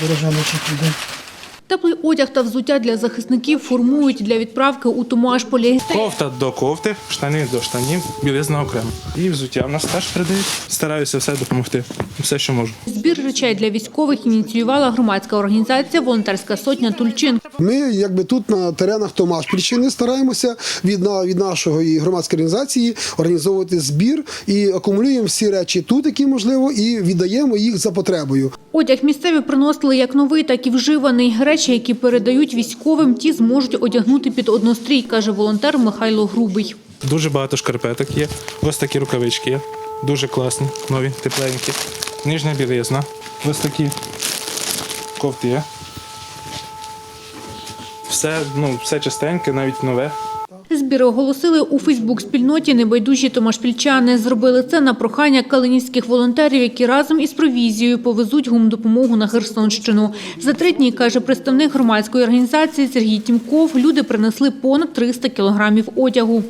бережаночок йде. Теплий одяг та взуття для захисників формують для відправки у Томашполі. Кофта до кофти, штани до штанів, білизна окремо. І взуття в нас теж передають. Стараюся все допомогти, все, що можу. Збір речей для військових ініціювала громадська організація Волонтерська сотня Тульчин. Ми якби тут на теренах Томашпільщини стараємося від, на, від нашої громадської організації організовувати збір і акумулюємо всі речі тут, які можливо, і віддаємо їх за потребою. Одяг місцеві приносили як новий, так і вживаний. Речі, які передають військовим, ті зможуть одягнути під однострій, каже волонтер Михайло Грубий. Дуже багато шкарпеток є. Ось такі рукавички є. Дуже класні, нові, тепленькі. Нижня білизна. Ось такі кофти є. Все, ну, все чистеньке, навіть нове. Збір оголосили у Фейсбук-спільноті «Небайдужі томашпільчани». Зробили це на прохання калинівських волонтерів, які разом із провізією повезуть гумдопомогу на Херсонщину. За три дні, каже представник громадської організації Сергій Тімков, люди принесли понад 300 кілограмів одягу.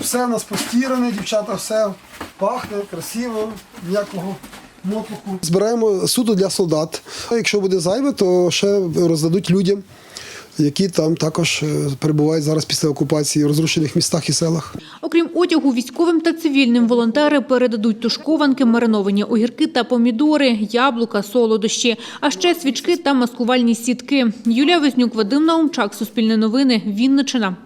Все в нас постіране, дівчата, все пахне, красиво, ніякого мотлуху. Збираємо суто для солдат. Якщо буде зайве, то ще роздадуть людям, які там також е, перебувають зараз після окупації в розрушених містах і селах. Окрім одягу, військовим та цивільним волонтери передадуть тушкованки, мариновані огірки та помідори, яблука, солодощі, а ще свічки та маскувальні сітки. Юлія Веснюк, Вадим Наумчак, Суспільне новини, Вінничина.